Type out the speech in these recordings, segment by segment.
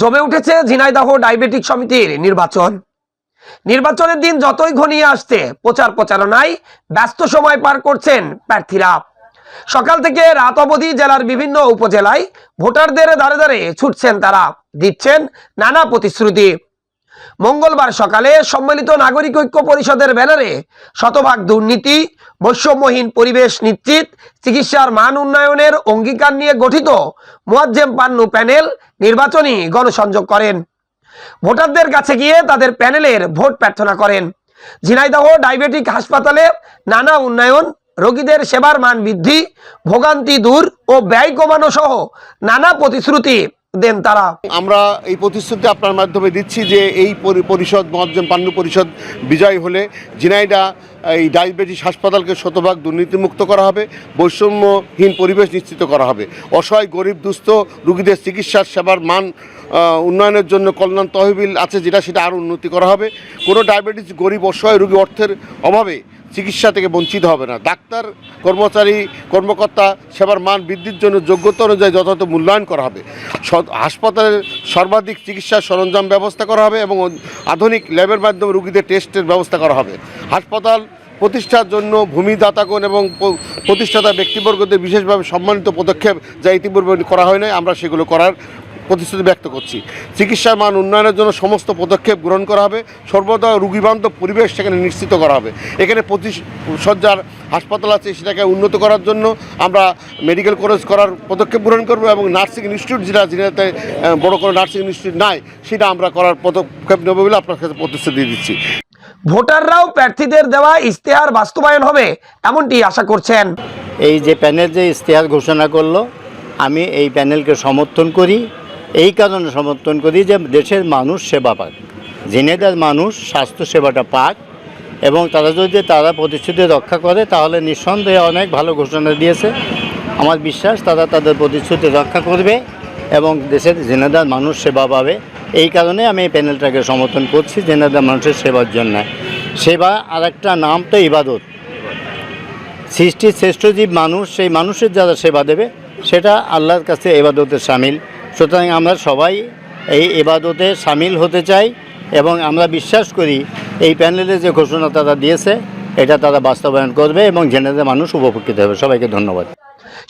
জমে উঠেছে ঝিনাইদহ ডায়াবেটিক সমিতির নির্বাচন। নির্বাচনের দিন যতই ঘনিয়ে আসছে, প্রচার প্রচারণায় ব্যস্ত সময় পার করছেন প্রার্থীরা। সকাল থেকে রাত অবধি জেলার বিভিন্ন উপজেলায় ভোটারদের দ্বারে দাঁড়ে ছুটছেন তারা, দিচ্ছেন নানা প্রতিশ্রুতি। মঙ্গলবার সকালে সম্মিলিত নাগরিক ঐক্য পরিষদের ব্যানারে শতভাগ দুর্নীতি, বৈষম্যহীন পরিবেশ নিশ্চিত, চিকিৎসার মান উন্নয়নের অঙ্গীকার নিয়ে গঠিত মোয়াজ্জেম পান্নু প্যানেল নির্বাচনী গণসংযোগ করেন। ভোটারদের কাছে গিয়ে তাদের প্যানেলের ভোট প্রার্থনা করেন। ঝিনাইদহ ডায়াবেটিক হাসপাতালে নানা উন্নয়ন, রোগীদের সেবার মান বৃদ্ধি, ভোগান্তি দূর ও ব্যয় কমানো সহ নানা প্রতিশ্রুতি দেন তারা। আমরা এই প্রতিশ্রুতি আপনার মাধ্যমে দিচ্ছি যে এই পরিষদ, মহাজন পান্নু পরিষদ বিজয় হলে জিনাইডা এই ডায়াবেটিস হাসপাতালকে শতভাগ দুর্নীতিমুক্ত করা হবে, বৈষম্যহীন পরিবেশ নিশ্চিত করা হবে। অসহায়, গরিব, দুস্থ, রুগীদের চিকিৎসার সেবার মান উন্নয়নের জন্য কল্যাণ তহবিল আছে যেটা সেটা আরও উন্নতি করা হবে। কোনো ডায়াবেটিস, গরিব, অসহায়, রুগী অর্থের অভাবে চিকিৎসা থেকে বঞ্চিত হবে না। ডাক্তার, কর্মচারী, কর্মকর্তা, সেবার মান বৃদ্ধির জন্য যোগ্যতা অনুযায়ী যথাযথ মূল্যায়ন করা হবে। হাসপাতালের সর্বাধিক চিকিৎসা সরঞ্জাম ব্যবস্থা করা হবে এবং আধুনিক ল্যাবের মাধ্যমে রুগীদের টেস্টের ব্যবস্থা করা হবে। হাসপাতাল প্রতিষ্ঠার জন্য ভূমিদাতাগণ এবং প্রতিষ্ঠাতা ব্যক্তিবর্গদের বিশেষভাবে সম্মানিত পদক্ষেপ যা ইতিপূর্বে করা হয় নাই, আমরা সেগুলো করার প্রতিশ্রুতি ব্যক্ত করছি। চিকিৎসার মান উন্নয়নের জন্য সমস্ত পদক্ষেপ গ্রহণ করা হবে। সর্বদা রুগীবান্ধব পরিবেশ সেখানে নিশ্চিত করা হবে। এখানে সজ্জার হাসপাতাল আছে সেটাকে উন্নত করার জন্য আমরা মেডিকেল কলেজ করার পদক্ষেপ গ্রহণ করব এবং নার্সিং ইনস্টিটিউট যেটা যেটাতে বড় কোনো নার্সিং ইনস্টিটিউট নাই সেটা আমরা করার পদক্ষেপ নেব বলে আপনার কাছে প্রতিশ্রুতি দিচ্ছি। ভোটাররাও প্রার্থীদের দেওয়া ইশতেহার বাস্তবায়ন হবে এমনটি আশা করছেন। এই যে প্যানেল যে ইশতেহার ঘোষণা করল আমি এই প্যানেলকে সমর্থন করি। এই কারণে সমর্থন করি যে দেশের মানুষ সেবা পাক ঝিনেদার মানুষ স্বাস্থ্য সেবাটা পাক এবং তারা যদি তারা প্রতিশ্রুতি রক্ষা করে তাহলে নিঃসন্দেহে অনেক ভালো ঘোষণা দিয়েছে। আমার বিশ্বাস তারা তাদের প্রতিশ্রুতি রক্ষা করবে এবং দেশের জেনাদার মানুষ সেবা পাবে। এই কারণে আমি এই প্যানেলটাকে সমর্থন করছি জেনাদার মানুষের সেবার জন্য। সেবা আর একটা নাম তো ইবাদত। সৃষ্টির শ্রেষ্ঠ জীব মানুষ, সেই মানুষের যারা সেবা দেবে, সেটা আল্লাহর কাছে এবাদতে সামিল। সুতরাং আমরা সবাই এই এবাদতে সামিল হতে চাই এবং আমরা বিশ্বাস করি এই প্যানেলে যে ঘোষণা তারা দিয়েছে, এটা তারা বাস্তবায়ন করবে এবং জেনেদের মানুষ উপকৃত হবে। সবাইকে ধন্যবাদ।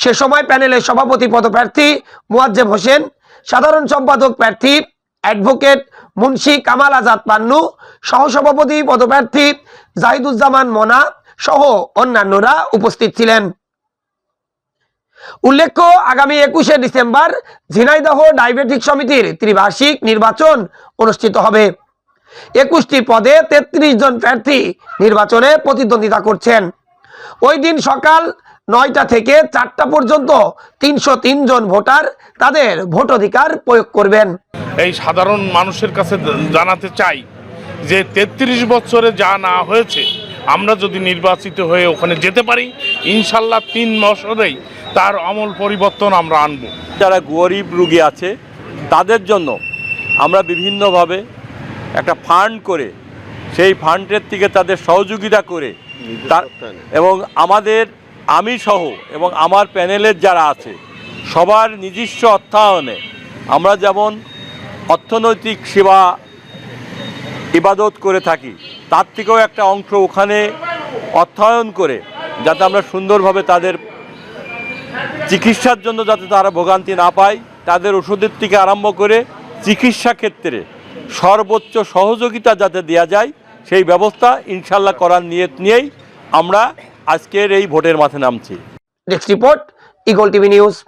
সে সময় প্যানেলের সভাপতি পদপ্রার্থী মুয়াজ্জেম হোসেন, সাধারণ সম্পাদক প্রার্থী অ্যাডভোকেট মুন্সি কামাল আজাদ পান্নু, সহসভাপতি পদপ্রার্থী জাহিদুজ্জামান মনা সহ অন্যান্যরা উপস্থিত ছিলেন। উল্লেখ্য, আগামী একুশে ডিসেম্বর ঝিনাইদহ ডায়াবেটিক সমিতির ত্রিবার্ষিক নির্বাচন অনুষ্ঠিত হবে। একুশটি পদে তেত্রিশ জন প্রার্থী নির্বাচনে প্রতিদ্বন্দ্বিতা করছেন। ওই দিন সকাল নয়টা থেকে চারটা পর্যন্ত তিনশো তিন জন ভোটার তাদের ভোটাধিকার প্রয়োগ করবেন। এই সাধারণ মানুষের কাছে জানাতে চাই যে তেত্রিশ বছরে যা না হয়েছে, আমরা যদি নির্বাচিত হয়ে ওখানে যেতে পারি, ইনশাল্লাহ তিন বছরেই তার আমূল পরিবর্তন আমরা আনব। যারা গরিব রুগী আছে তাদের জন্য আমরা বিভিন্নভাবে একটা ফান্ড করে সেই ফান্ডের থেকে তাদের সহযোগিতা করে তার এবং আমাদের আমি সহ এবং আমার প্যানেলের যারা আছে সবার নিজস্ব অর্থায়নে আমরা যেমন অর্থনৈতিক সেবা ইবাদত করে থাকি তার থেকেও একটা অংশ ওখানে অর্থায়ন করে যাতে আমরা সুন্দরভাবে তাদের চিকিৎসার জন্য যাতে তারা ভোগান্তি না পায়, তাদের ওষুধের থেকে আরম্ভ করে চিকিৎসা ক্ষেত্রে সর্বোচ্চ সহযোগিতা যাতে দেওয়া যায়, সেই ব্যবস্থা ইনশাল্লাহ করার নিয়ত নিয়েই আমরা আজকের এই ভোটের মাঠে নামছি। Next report Eagle TV news